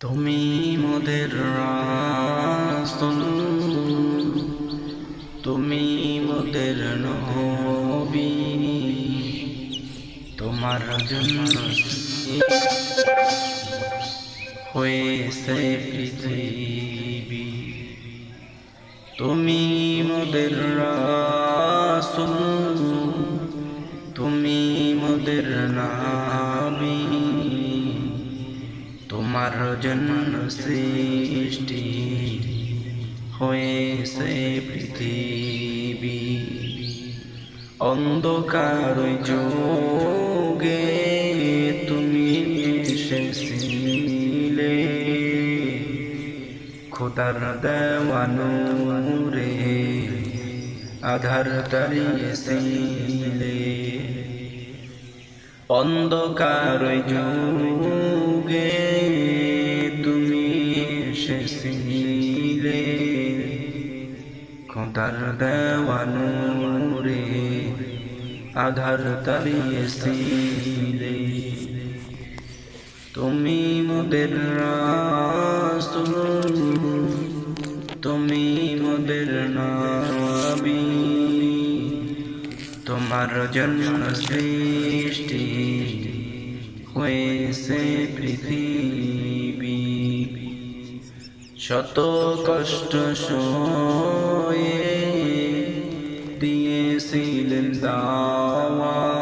তুমি মোদের রাসূল তুমি মোদের নবী। তোমার জন্য হয়েছে পৃথিবী। তুমি মোদের রাসূল তুমি মোদের নাবী তোমার জন্য সৃষ্টি হয়েছে পৃথিবী। অন্ধকার যোগে তুমি এসেছিলে খোদার দেওয়ানো রে আধার তারিয়েছিলে অন্ধকার যুগে এসেছিলে খোদার দেওয়ানো রে আধার তারিয়েছিলে তুমি মোদের রাসূল, তুমি মোদের নবী। তোমার জন্য সৃষ্টি হয়েছে পৃথিবী। শত কষ্ট সয়ে দিয়েছিলেন দাওয়া